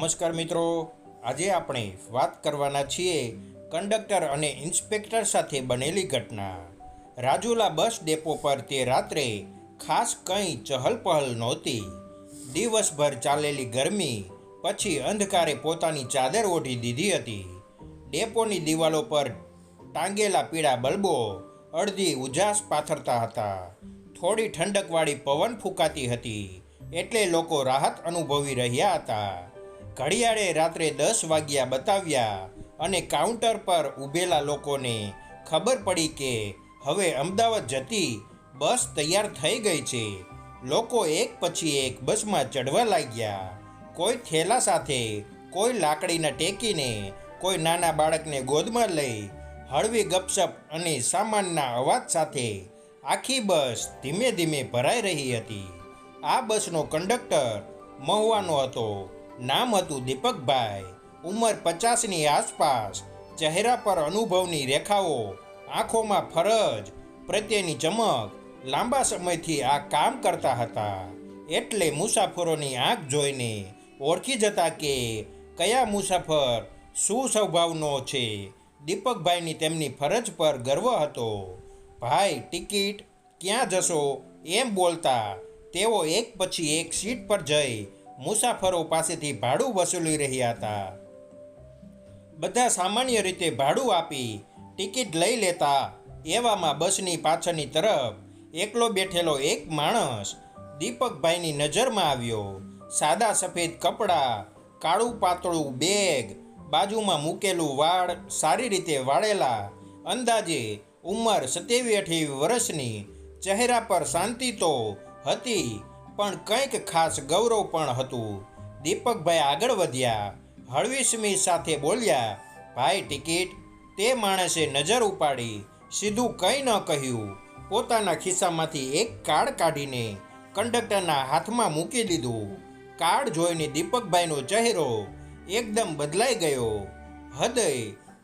નમસ્કાર મિત્રો. આજે આપણે વાત કરવાના છીએ કંડક્ટર અને ઇન્સ્પેક્ટર સાથે બનેલી ઘટના. રાજુલા બસ ડેપો પર તે રાત્રે ખાસ કંઈ ચહલપહલ નહોતી. દિવસભર ચાલેલી ગરમી, પછી અંધકારે પોતાની ચાદર ઓઢી દીધી હતી. ડેપોની દિવાલો પર ટાંગેલા પીળા બલ્બો અડધી ઉજાસ પાથરતા હતા. થોડી ઠંડકવાળી પવન ફૂંકાતી હતી, એટલે લોકો રાહત અનુભવી રહ્યા હતા. ઘડિયાળે રાત્રે દસ વાગ્યા બતાવ્યા અને કાઉન્ટર પર ઊભેલા લોકોને ખબર પડી કે હવે અમદાવાદ જતી બસ તૈયાર થઈ ગઈ છે. લોકો એક પછી એક બસમાં ચડવા લાગ્યા. કોઈ થેલા સાથે, કોઈ લાકડીને ટેકીને, કોઈ નાના બાળકને ગોદમાં લઈ હળવી ગપસપ અને સામાનના અવાજ સાથે આખી બસ ધીમે ધીમે ભરાઈ રહી હતી. આ બસનો કંડક્ટર મહુવાનો હતો. નામ હતું દીપકભાઈ. ઉંમર પચાસની આસપાસ. ચહેરા પર અનુભવની રેખાઓ, આંખોમાં ફરજ, પ્રત્યેની ચમક, લાંબા સમયથી આ કામ કરતા હતા. એટલે મુસાફરોની આંખ જોઈને ઓળખી જતા કે કયા મુસાફર શું સ્વભાવનો છે? દીપકભાઈની તેમની ફરજ પર ગર્વ હતો. ભાઈ, ટિકિટ ક્યાં જશો? એમ બોલતા તેઓ એક પછી એક સીટ પર જઈ મુસાફરો પાસેથી ભાડું વસૂલી રહ્યા હતા. બધા સામાન્ય રીતે ભાડું આપી ટિકિટ લઈ લેતા એવામાં બસની પાછળની તરફ એકલો બેઠેલો એક માણસ દીપકભાઈની નજરમાં આવ્યો. સાદા સફેદ કપડાં, કાળું પાતળું બેગ, બાજુમાં મૂકેલું વાળ સારી રીતે વાળેલા, અંદાજે ઉંમર સત્યાવી અઠ્યાવી વર્ષની, ચહેરા પર શાંતિ તો હતી પણ કંઈક ખાસ ગૌરવ પણ હતું. દીપકભાઈ આગળ વધ્યા હળવી સાથે બોલ્યા, ભાઈ, ટિકિટ. તે માણસે નજર ઉપાડી, સીધું કંઈ ન કહ્યું. પોતાના ખિસ્સામાંથી એક કાર્ડ કાઢીને કંડક્ટરના હાથમાં મૂકી દીધું. કાર્ડ જોઈને દીપકભાઈનો ચહેરો એકદમ બદલાઈ ગયો. હૃદય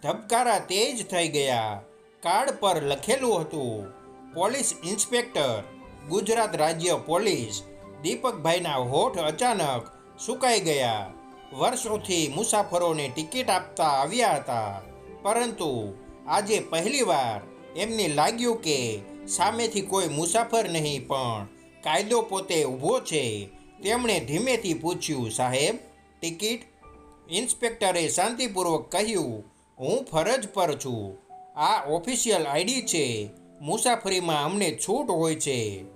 ધબકારા તેજ થઈ ગયા. કાર્ડ પર લખેલું હતું, પોલીસ ઇન્સ્પેક્ટર, ગુજરાત રાજ્ય પોલીસ દીપકભાઈના હોઠ અચાનક સુકાઈ ગયા. વર્ષોથી મુસાફરોને ટિકિટ આપતા આવ્યા હતા. પરંતુ આજે પહેલીવાર એમને લાગ્યું કે સામેથી કોઈ મુસાફર નહીં, પણ કાયદો પોતે ઊભો છે. તેમણે ધીમેથી પૂછ્યું, સાહેબ, ટિકિટ? ઇન્સ્પેક્ટરે શાંતિપૂર્વક કહ્યું, હું ફરજ પર છું. આ ઓફિશિયલ આઈડી છે. મુસાફરીમાં અમને છૂટ હોય છે.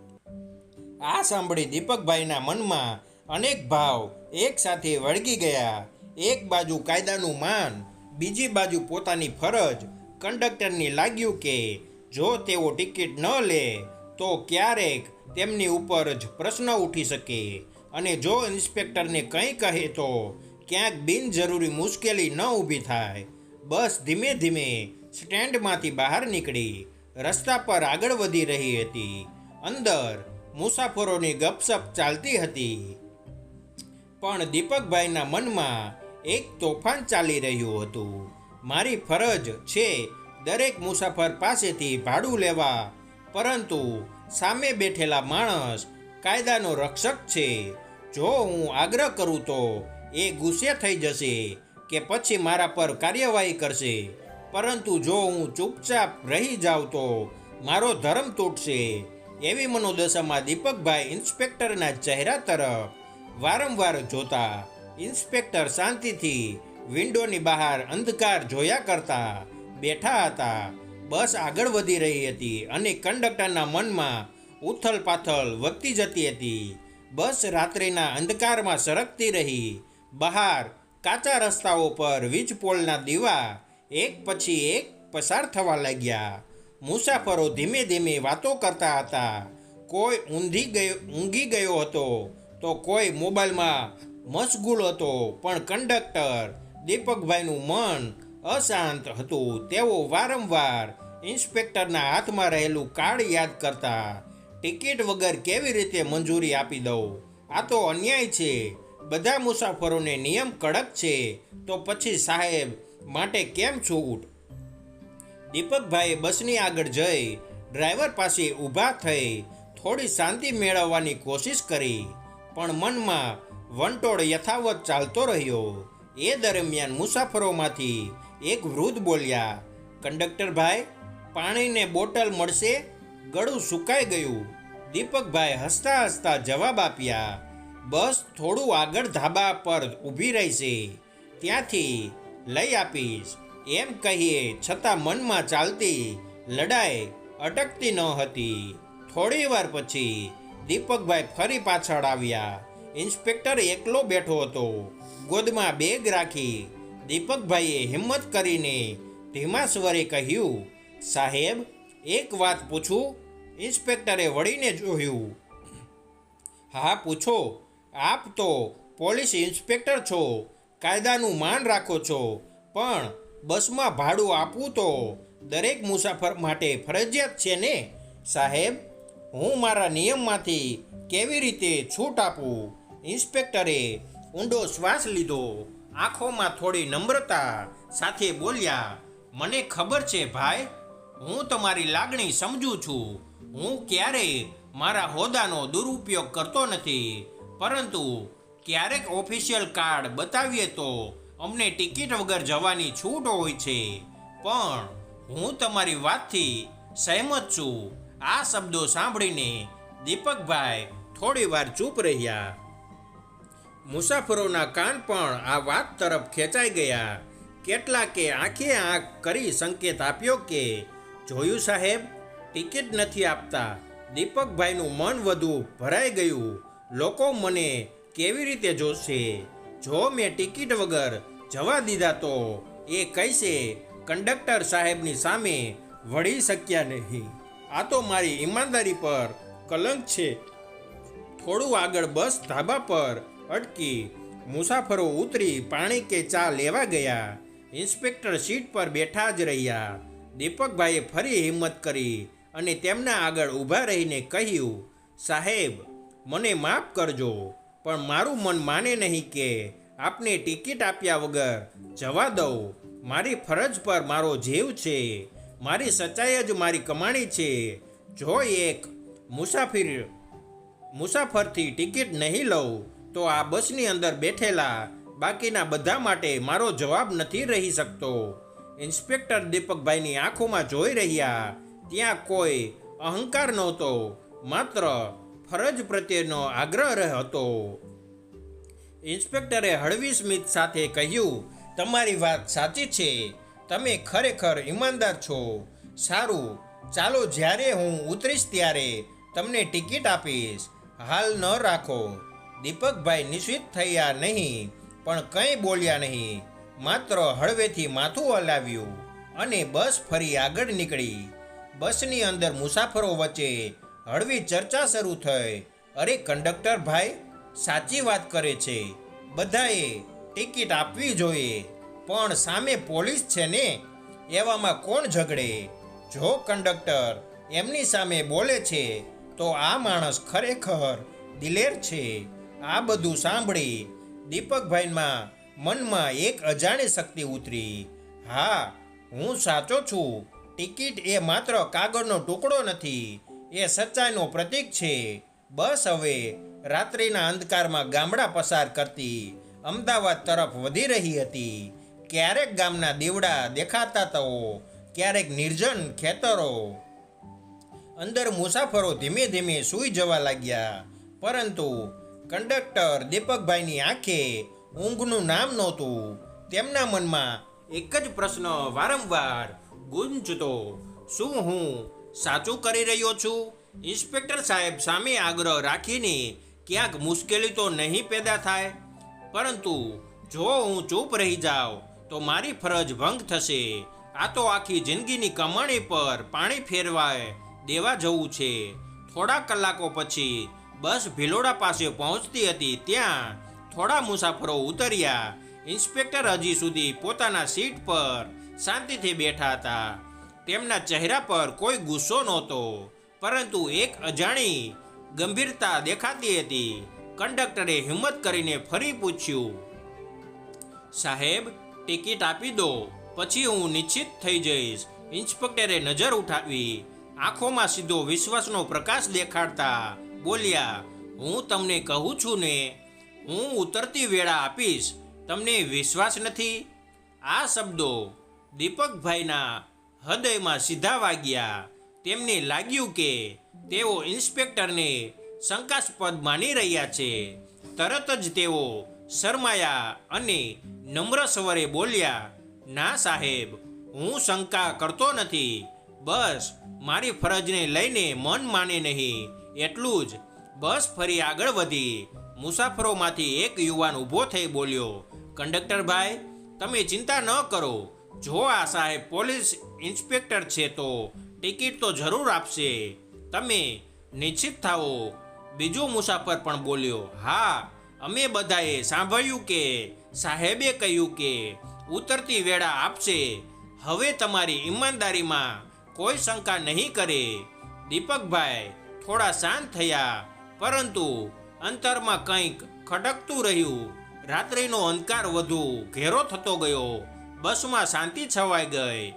આ સાંભળી દીપકભાઈના મનમાં અનેક ભાવ એક સાથે વળગી ગયા. એક બાજુ કાયદાનું માન, બીજી બાજુ પોતાની ફરજ. કંડક્ટરને લાગ્યું કે જો તેઓ ટિકિટ ન લે, તો ક્યારેક તેમની ઉપર જ પ્રશ્ન ઉઠી શકે. અને જો ઇન્સ્પેક્ટરને કંઈ કહે તો ક્યાંક બિનજરૂરી મુશ્કેલી ન ઊભી થાય. બસ ધીમે ધીમે સ્ટેન્ડમાંથી બહાર નીકળી રસ્તા પર આગળ વધી રહી હતી. અંદર મુસાફરોની ગપસપ ચાલતી હતી. પણ દીપકભાઈના મનમાં એક તોફાન ચાલી રહ્યું હતું. મારી ફરજ છે દરેક મુસાફર પાસેથી ભાડું લેવા, પરંતુ સામે બેઠેલા માણસ કાયદાનો રક્ષક છે. જો હું આગ્રહ કરું તો એ ગુસ્સે થઈ જશે કે પછી મારા પર કાર્યવાહી કરશે. પરંતુ જો હું ચૂપચાપ રહી જાઉં તો મારો ધર્મ તૂટશે. એવી મનોદશામાં દીપકભાઈ ઇન્સ્પેક્ટરના ચહેરા તરફ વારંવાર જોતા ઇન્સ્પેક્ટર શાંતિથી વિન્ડોની બહાર અંધકાર જોયા કરતા બેઠા હતા. બસ આગળ વધી રહી હતી અને કંડક્ટરના મનમાં ઉથલ પાથલ વધતી જતી હતી. બસ રાત્રિના અંધકારમાં સરકતી રહી. બહાર કાચા રસ્તાઓ પર વીજ પોલના દીવા એક પછી એક પસાર થવા લાગ્યા. મુસાફરો ધીમે ધીમે વાતો કરતા હતા. કોઈ ઊંધી ગયો, ઊંઘી ગયો હતો તો કોઈ મોબાઈલમાં મશગુલ હતો. પણ કંડક્ટર દીપકભાઈનું મન અશાંત હતું. તેઓ વારંવાર ઇન્સ્પેક્ટરના હાથમાં રહેલું કાર્ડ યાદ કરતા, ટિકિટ વગર કેવી રીતે મંજૂરી આપી દઉં? આ તો અન્યાય છે. બધા મુસાફરોને નિયમ કડક છે. તો પછી સાહેબ, માટે કેમ છૂટ દીપકભાઈએ બસની આગળ જઈ ડ્રાઈવર પાસે ઊભા થઈ થોડી શાંતિ મેળવવાની કોશિશ કરી. પણ મનમાં વંટોળ યથાવત ચાલતો રહ્યો. એ દરમિયાન મુસાફરોમાંથી એક વૃદ્ધ બોલ્યા, કંડક્ટર ભાઈ, પાણીને બોટલ મળશે? ગળું સુકાઈ ગયું. દીપકભાઈ હસતા હસતા જવાબ આપ્યા, બસ થોડું આગળ ધાબા પર ઊભી રહેશે. ત્યાંથી લઈ આપીશ. એમ કહીએ, છતાં મનમાં ચાલતી લડાઈ અટકતી ન હતી થોડી વાર પછી દીપકભાઈ ફરી પાછળ આવ્યા. ઇન્સ્પેક્ટર એકલો બેઠો હતો. ગોદમાં બેગ રાખી દીપકભાઈએ હિંમત કરીને ધીમા સ્વરે કહ્યું, સાહેબ, એક વાત પૂછું? ઇન્સ્પેક્ટરે વળીને જોયું, હા, પૂછો. આપ તો પોલીસ ઇન્સ્પેક્ટર છો. કાયદાનું માન રાખો છો. પણ બસમાં ભાડું આપવું તો દરેક મુસાફર માટે ફરજિયાત છે ને? સાહેબ, હું મારા નિયમમાંથી કેવી રીતે છૂટ આપું? ઇન્સ્પેક્ટરે ઊંડો શ્વાસ લીધો. આંખોમાં થોડી નમ્રતા સાથે બોલ્યા, મને ખબર છે ભાઈ, હું તમારી લાગણી સમજું છું. હું ક્યારેય મારા હોદ્દાનો દુરુપયોગ કરતો નથી. પરંતુ ક્યારેક ઓફિશિયલ કાર્ડ બતાવીએ તો અમને ટિકિટ વગર જવાની છૂટ હોય છે. પણ હું તમારી વાતથી સહેમત છું. આ શબ્દો સાંભળીને દીપકભાઈ થોડી વાર ચૂપ રહ્યા. મુસાફરોના કાન પણ આ વાત તરફ ખેંચાઈ ગયા. કેટલાકે આંખે આંખ કરી સંકેત આપ્યો કે, જોયું સાહેબ, ટિકિટ નથી આપતા. દીપકભાઈનું મન વધુ ભરાઈ ગયું. લોકો મને કેવી રીતે જોશે? જો મેં ટિકિટ વગર જવા દીધા તો એ કહેશે, કંડક્ટર સાહેબની સામે વળી શક્યા નહીં. આ તો મારી ઈમાનદારી પર કલંક છે. થોડું આગળ બસ ધાબા પર અટકી મુસાફરો ઉતરી પાણી કે ચા લેવા ગયા. ઇન્સ્પેક્ટર સીટ પર બેઠા જ રહ્યા. દીપકભાઈએ ફરી હિંમત કરી અને તેમના આગળ ઊભા રહીને કહ્યું, સાહેબ, મને માફ કરજો. પણ મારું મન માને નહીં કે આપને ટિકિટ આપ્યા વગર જવા દઉં. મારી ફરજ પર મારો જીવ છે. મારી સચ્ચાઈ જ મારી કમાણી છે. જો એક મુસાફિર મુસાફરથી ટિકિટ નહીં લઉં, તો આ બસની અંદર બેઠેલા બાકીના બધા માટે મારો જવાબ નથી રહી શકતો. ઇન્સ્પેક્ટર દીપકભાઈની આંખોમાં જોઈ રહ્યા, ત્યાં કોઈ અહંકાર નહોતો. માત્ર ફરજ પ્રત્યેનો આગ્રહ હતો. ઇન્સ્પેક્ટરે હળવી સ્મિત સાથે કહ્યું, તમારી વાત સાચી છે. તમે ખરેખર ઈમાનદાર છો. સારું, ચાલો જ્યારે હું ઉતરીશ ત્યારે તમને ટિકિટ આપીશ. હાલ ન રાખો. દીપકભાઈ નિશ્ચિત થયા નહીં, પણ કંઈ બોલ્યા નહીં. માત્ર હળવેથી માથું હલાવ્યું અને બસ ફરી આગળ નીકળી. બસની અંદર મુસાફરો વચ્ચે હળવી ચર્ચા શરૂ થઈ. અરે, કંડક્ટર ભાઈ, સાચી વાત કરે છે. બધાએ ટિકિટ આપવી જોઈએ. પણ સામે પોલીસ છે ને, એવામાં કોણ ઝઘડે? જો કંડક્ટર એમની સામે બોલે છે, તો આ માણસ ખરેખર દિલેર છે. આ બધું સાંભળી દીપકભાઈમાં મનમાં એક અજાણી શક્તિ ઉતરી. હા, હું સાચો છું. ટિકિટ એ માત્ર કાગળનો ટુકડો નથી એ સચ્ચાઈનો પ્રતીક છે. બસ હવે રાત્રિના અંધકારમાં ગામડા પસાર કરતી અમદાવાદ તરફ વધી રહી હતી. ક્યારેક ગામના દીવડા દેખાતા તો, ક્યારેક નિર્જન ખેતરો. અંદર મુસાફરો ધીમે ધીમે સૂઈ જવા લાગ્યા. પરંતુ કંડક્ટર દીપકભાઈની આંખે ઊંઘનું નામ નહોતું. તેમના મનમાં એક જ પ્રશ્ન વારંવાર ગુંજતો, શું હું સાચું કરી રહ્યો છું? ઇન્સ્પેક્ટર સાહેબ સામે આગ્રહ રાખીને ક્યાંક મુશ્કેલી તો નહીં પેદા થાય, પરંતુ જો હું ચૂપ રહી જાઉં, તો મારી ફરજ ભંગ થશે. આ તો આખી જિંદગીની કમાણી પર પાણી ફેરવાય દેવા જવું છે. થોડા કલાકો પછી બસ ભિલોડા પાસે પહોંચતી હતી ત્યાં થોડા મુસાફરો ઉતર્યા. ઇન્સ્પેક્ટર હજી સુધી પોતાના સીટ પર શાંતિથી બેઠા હતા. તેમના ચહેરા પર કોઈ ગુસ્સો નહોતો, પરંતુ એક અજાણી ગંભીરતા દેખાતી હતી. કંડક્ટરે હિંમત કરીને ફરી પૂછ્યું, સાહેબ, ટિકિટ આપી દો, પછી હું નિશ્ચિત થઈ જઈશ. ઇન્સ્પેક્ટરે નજર ઉઠાવી, આંખોમાં સીધો વિશ્વાસનો પ્રકાશ દેખાડતા બોલ્યા, હું તમને કહું છું ને, હું ઉતરતી વેળા આપીશ. તમને વિશ્વાસ નથી? આ શબ્દો દીપકભાઈના હૃદયમાં સીધા વાગ્યા. તેમને લાગ્યું કે તેઓ ઇન્સ્પેક્ટરને શંકાસ્પદ માની રહ્યા છે. તરત જ તેઓ શરમાયા અને નમ્ર સ્વરે બોલ્યા, ના સાહેબ, હું શંકા કરતો નથી. બસ, મારી ફરજને લઈને મન માને નહીં. એટલું જ. બસ, ફરી આગળ વધી. મુસાફરોમાંથી એક યુવાન ઊભો થઈ બોલ્યો, કંડક્ટર ભાઈ, તમે ચિંતા ન કરો. જો આ સાહેબ, પોલીસ ઇન્સ્પેક્ટર છે તો ટિકિટ તો જરૂર આપશે. તમે નિશ્ચિત થાઓ. બીજો મુસાફર પણ બોલ્યો, હા, અમે બધાએ સાંભળ્યું કે, સાહેબે કહ્યું કે, ઉતરતી વેળા આપશે. હવે તમારી ઈમાનદારીમાં કોઈ શંકા નહીં કરે. દીપકભાઈ થોડા શાંત થયા, પરંતુ અંતરમાં કંઈક ખડકતું રહ્યું. રાત્રિનો અંધકાર વધુ ઘેરો થતો ગયો. બસમાં શાંતિ છવાઈ ગઈ.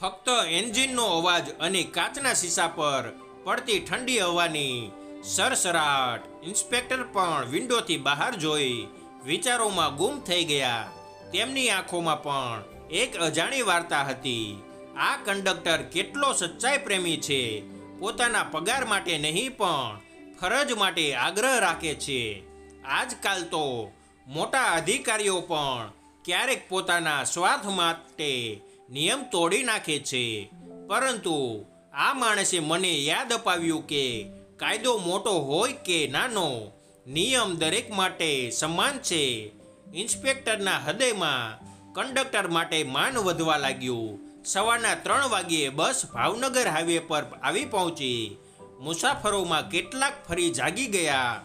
ફક્ત એન્જિનનો અવાજ અને કાચના શીશા પર પડતી ઠંડી હવાની સરસરાટ ઇન્સ્પેક્ટર પણ વિન્ડોથી બહાર જોઈ વિચારોમાં ગુમ થઈ ગયા. તેમની આંખોમાં પણ એક અજાણી વાર્તા હતી. આ કંડક્ટર કેટલો સચ્ચાઈ પ્રેમી છે. પોતાના પગાર માટે નહીં પણ ફરજ માટે આગ્રહ રાખે છે. આજકાલ તો મોટા અધિકારીઓ પણ ક્યારેક પોતાના સ્વાર્થ માટે નિયમ તોડી નાખે છે. પરંતુ આ માણસે મને યાદ અપાવ્યું કે કાયદો મોટો હોય કે નાનો, નિયમ દરેક માટે સમાન છે. ઇન્સ્પેક્ટરના હૃદયમાં કંડક્ટર માટે માન વધવા લાગ્યું. સવારના ત્રણ વાગ્યે બસ ભાવનગર હાઈવે પર આવી પહોંચી. મુસાફરોમાં કેટલાક ફરી જાગી ગયા.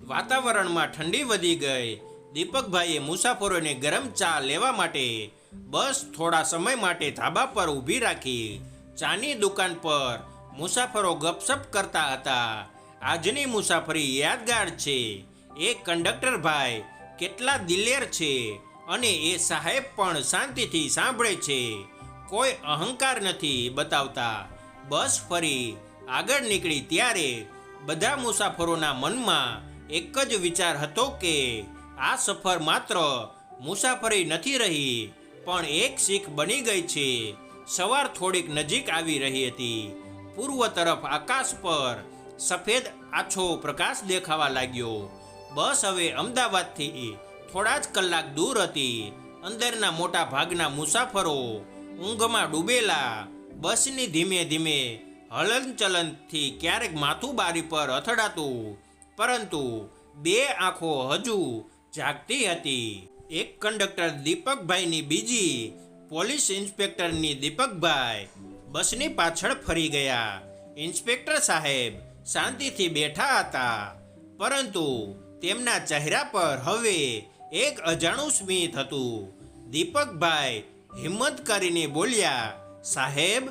વાતાવરણમાં ઠંડી વધી ગઈ. દીપકભાઈએ મુસાફરોને ગરમ ચા લેવા માટે બસ થોડા સમય માટે ધાબા પર ઊભી રાખી ચાની દુકાન પર મુસાફરો ગપસપ કરતા હતા. આજની મુસાફરી યાદગાર છે. એ કંડક્ટર ભાઈ કેટલા દિલેર છે અને એ સાહેબ પણ શાંતિથી સાંભળે છે. કોઈ અહંકાર નથી બતાવતા. બસ ફરી આગળ નીકળી ત્યારે બધા મુસાફરોના મનમાં એક જ વિચાર હતો કે આ સફર માત્ર મુસાફરી નથી રહી, પણ એક શીખ બની ગઈ છે. સવાર થોડીક નજીક આવી રહી હતી. પૂર્વ તરફ આકાશ પર સફેદ આછો પ્રકાશ દેખાવા લાગ્યો. બસ હવે અમદાવાદથી થોડા જ કલાક દૂર હતી. અંદરના મોટા ભાગના મુસાફરો ઊંઘમાં ડૂબેલા, બસની ધીમે ધીમે હલનચલનથી ક્યારેક માથું બારી પર અથડાતું. પરંતુ બે આંખો હજુ જાગતી હતી. એક કંડક્ટર દીપકભાઈની બીજી, પોલીસ ઇન્સ્પેક્ટરની દીપકભાઈ બસની પાછળ ફરી ગયા. ઇન્સ્પેક્ટર સાહેબ શાંતિથી બેઠા હતા, પરંતુ તેમના ચહેરા પર હવે એક અજાણું સ્મિત હતું. દીપકભાઈ હિંમત કરીને બોલ્યા, સાહેબ,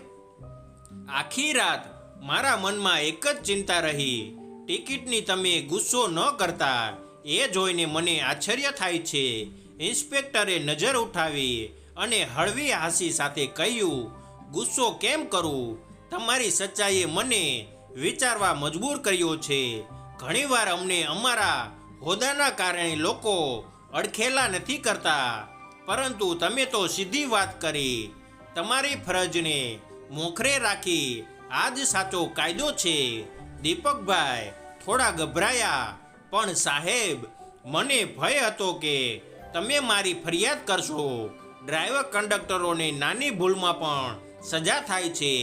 આખી રાત મારા મનમાં એક જ ચિંતા રહી. ટિકિટની તમે ગુસ્સો ન કરતા. એ જોઈને મને આશ્ચર્ય થાય છે. ઇન્સ્પેક્ટરે નજર ઉઠાવી અને હળવી હાસી સાથે કહ્યું, ગુસ્સો કેમ કરું? તમારી સચ્ચાઈએ મને વિચારવા મજબૂર કર્યો છે. ઘણીવાર અમને અમારા હોદ્દાના કારણે લોકો અડખેલા નથી કરતા. પરંતુ તમે તો સીધી વાત કરી. તમારી ફરજને મોખરે રાખી આ જ સાચો કાયદો છે. દીપકભાઈ થોડા ગભરાયા પણ સાહેબ, મને ભય હતો કે તમે મારી ફરિયાદ કરશો. ડ્રાઈવર કંડક્ટરોને નાની ભૂલમાં પણ સજા થાય છે.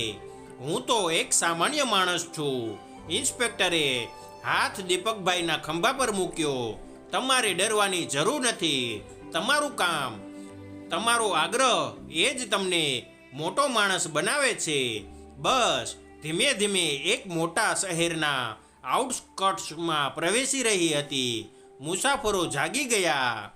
હું તો એક સામાન્ય માણસ છું. ઇન્સ્પેક્ટરે હાથ દીપકભાઈના ખંભા પર મૂક્યો. તમારે ડરવાની જરૂર નથી. તમારું કામ, તમારો આગ્રહ એ જ તમને મોટો માણસ બનાવે છે. બસ, ધીમે ધીમે એક મોટા શહેરના આઉટસ્કર્ટ્સમાં પ્રવેશી રહી હતી. મુસાફરો જાગી ગયા.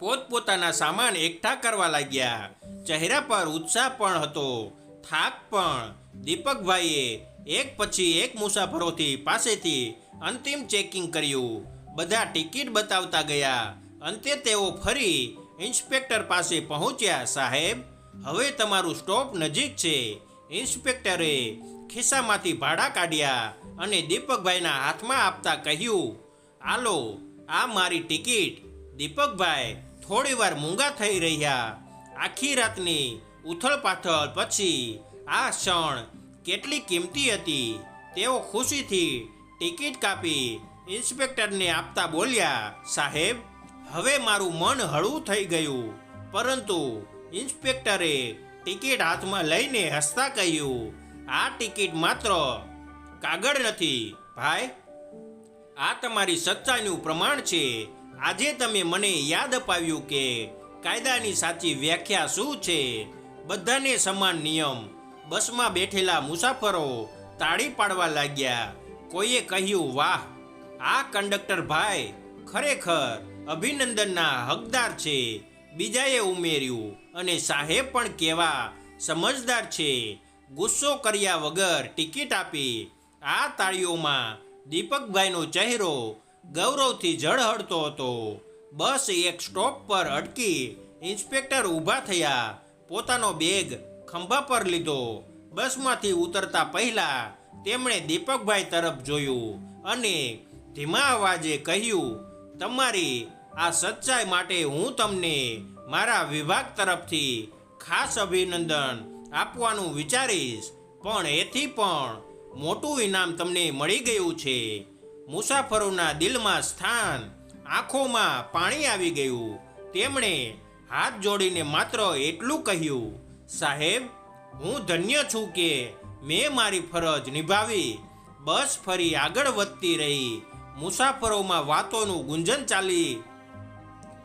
પોતપોતાના સામાન એકઠા કરવા લાગ્યા. ચહેરા પર ઉત્સાહ પણ હતો. થાક પણ. દીપકભાઈએ એક પછી એક મુસાફરોથી પાસેથી અંતિમ ચેકિંગ કર્યું. બધા ટિકિટ બતાવતા ગયા. અંતે તેઓ ફરી ઇન્સ્પેક્ટર પાસે પહોંચ્યા, સાહેબ, હવે તમારું સ્ટોપ નજીક છે. ઇન્સ્પેક્ટરે ખિસ્સામાંથી ભાડા કાઢ્યા. અને દીપકભાઈના હાથમાં આપતા કહ્યું, આલો, આ મારી ટિકિટ. દીપકભાઈ થોડી વાર મૂંગા થઈ રહ્યા. આખી રાતની ઉથલ-પાથલ પછી આ ક્ષણ કેટલી કિંમતી હતી. તેઓ ખુશીથી ટિકિટ કાપી ઇન્સ્પેક્ટરને આપતા બોલ્યા, સાહેબ, હવે મારું મન હળવું થઈ ગયું. પરંતુ ઇન્સ્પેક્ટરે ટિકિટ હાથમાં લઈને હસતા કહ્યું, આ ટિકિટ માત્ર કાગળ નથી. ભાઈ, આ તમારી સચ્ચાઈનું પ્રમાણ છે. આજે તમે મને યાદ અપાવ્યું કે કાયદાની સાચી વ્યાખ્યા શું છે? બધાને સમાન નિયમ. બસમાં બેઠેલા મુસાફરો તાળી પાડવા લાગ્યા. કોઈએ કહ્યું, વાહ, આ કંડક્ટર ભાઈ ખરેખર અભિનંદનના હકદાર છે. બીજાએ ઉમેર્યું અને સાહેબ પણ કેવા સમજદાર છે. ગુસ્સો કર્યા વગર ટિકિટ આપી આ તાળીઓમાં દીપકભાઈનો ચહેરો ગૌરવથી ઝળહળતો હતો. બસ એક સ્ટોપ પર અટકી ઇન્સ્પેક્ટર ઊભા થયા, પોતાનો બેગ ખંભા પર લીધો. બસમાંથી ઉતરતા પહેલા તેમણે દીપકભાઈ તરફ જોયું અને ધીમા અવાજે કહ્યું, તમારી આ સચ્ચાઈ માટે હું તમને મારા વિભાગ તરફથી ખાસ અભિનંદન આપવાનું વિચારીશ. પણ એથી પણ મોટું ઇનામ તમને મળી ગયું છે. મુસાફરોના દિલમાં સ્થાન, આંખોમાં પાણી આવી ગયું. તેમણે હાથ જોડીને માત્ર એટલું કહ્યું, સાહેબ, હું ધન્ય છું કે મેં મારી ફરજ નિભાવી. બસ ફરી આગળ વધતી રહી. મુસાફરોમાં વાતોનું ગુંજન ચાલી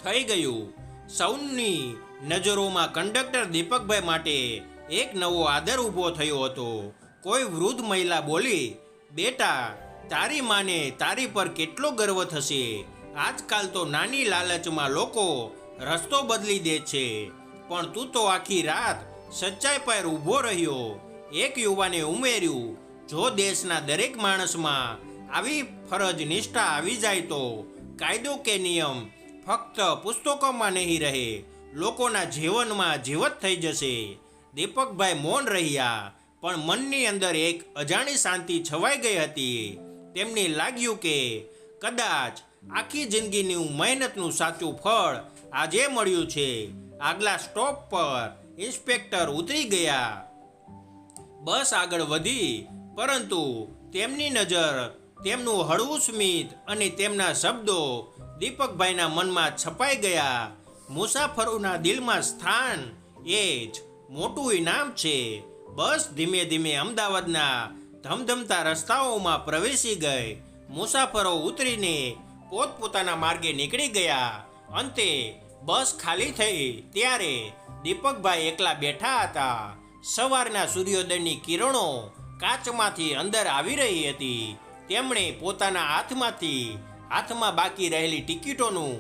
થઈ ગયું. સૌની નજરોમાં કંડક્ટર દીપકભાઈ માટે એક નવો આદર ઊભો થયો હતો. કોઈ વૃદ્ધ મહિલા બોલી, બેટા, તારી માને તારી પર કેટલો ગર્વ થશે. આજકાલ તો નાની લાલચમાં લોકો રસ્તો બદલી દે છે. પણ તું તો આખી રાત સચ્ચાઈ પર ઊભો રહ્યો. એક યુવાને ઉમેર્યું, જો દેશના દરેક માણસમાં આવી ફરજ નિષ્ઠા આવી જાય તો કાયદો કે નિયમ ફક્ત પુસ્તકોમાં નહીં રહે, લોકોના જીવનમાં જીવત થઈ જશે. દીપકભાઈ મૌન રહ્યા. પણ મનની અંદર એક અજાણી શાંતિ છવાઈ ગઈ હતી. તેમને લાગ્યું કે કદાચ આખી જિંદગીનું મહેનતનું સાચું ફળ આજે મળ્યું છે. આગલા સ્ટોપ પર ઇન્સ્પેક્ટર ઉતરી ગયા. બસ આગળ વધી, પરંતુ તેમની નજર તેમનું હળવું સ્મિત અને તેમના શબ્દો દીપકભાઈના મનમાં છપાઈ ગયા. મુસાફરોના દિલમાં સ્થાન એ જ મોટું ઇનામ છે. બસ ધીમે ધીમે અમદાવાદના ધમધમતા રસ્તાઓમાં પ્રવેશી ગઈ. મુસાફરો ઉતરીને પોતપોતાના માર્ગે નીકળી ગયા. અંતે બસ ખાલી થઈ ત્યારે દીપકભાઈ એકલા બેઠા હતા. સવારના સૂર્યોદયની કિરણો કાચમાંથી અંદર આવી રહી હતી. તેમણે પોતાના હાથમાંથી, હાથમાં બાકી રહેલી ટિકિટોનું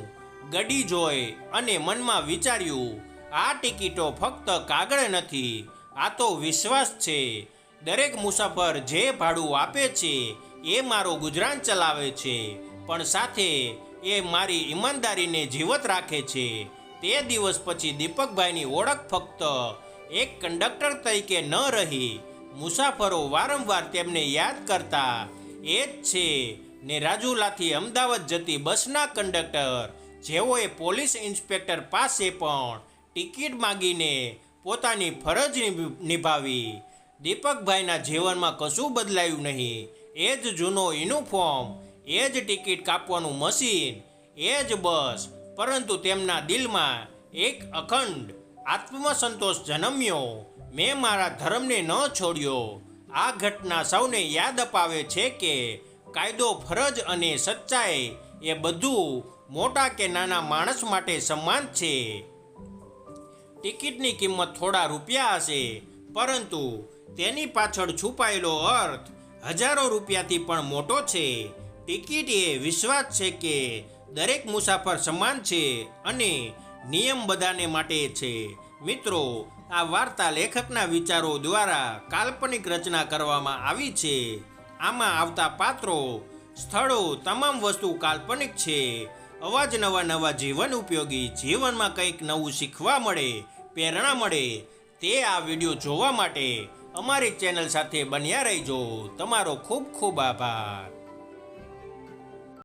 ગડી જોઈ અને મનમાં વિચાર્યું, આ ટિકિટો ફક્ત કાગળ નથી આ તો વિશ્વાસ છે. દરેક મુસાફર જે ભાડું આપે છે, એ મારો ગુજરાન ચલાવે છે. પણ સાથે એ મારી ઈમાનદારીને જીવત રાખે છે. તે દિવસ પછી દીપકભાઈની ઓળખ ફક્ત એક કંડક્ટર તરીકે ન રહી. મુસાફરો વારંવાર તેમને યાદ કરતા, એ જ છે ને રાજુલાથી અમદાવાદ જતી બસના કંડક્ટર, જેઓએ પોલીસ ઇન્સ્પેક્ટર પાસે પણ ટિકિટ માગીને પોતાની ફરજ નિભ- નિભાવી. દીપકભાઈના જીવનમાં કશું બદલાયું નહીં. એ જ જૂનો યુનિફોર્મ, એ જ ટિકિટ કાપવાનું મશીન, એ જ બસ. પરંતુ તેમના દિલમાં એક અખંડ આત્મસંતોષ જન્મ્યો. મેં મારા ધર્મને ન છોડ્યો. આ ઘટના સૌને યાદ અપાવે છે કે કાયદો ફરજ અને સચ્ચાઈ એ બધું મોટા કે નાના માણસ માટે સમાન છે. ટિકિટની કિંમત થોડા રૂપિયા હશે, પરંતુ તેની પાછળ છુપાયેલો અર્થ હજારો રૂપિયાથી પણ મોટો છે. ટિકિટ એ વિશ્વાસ છે કે દરેક મુસાફર સમાન છે અને નિયમ બધાને માટે છે. મિત્રો, આ વાર્તા લેખકના વિચારો દ્વારા કાલ્પનિક રચના કરવામાં આવી છે. આમાં આવતા પાત્રો, સ્થળો, તમામ વસ્તુ કાલ્પનિક છે. અવાજ નવા નવા જીવન ઉપયોગી જીવનમાં કંઈક નવું શીખવા મળે, પ્રેરણા મળે, તે આ વીડિયો જોવા માટે અમારી ચેનલ સાથે બન્યા રહેજો. તમારો ખૂબ ખૂબ આભાર.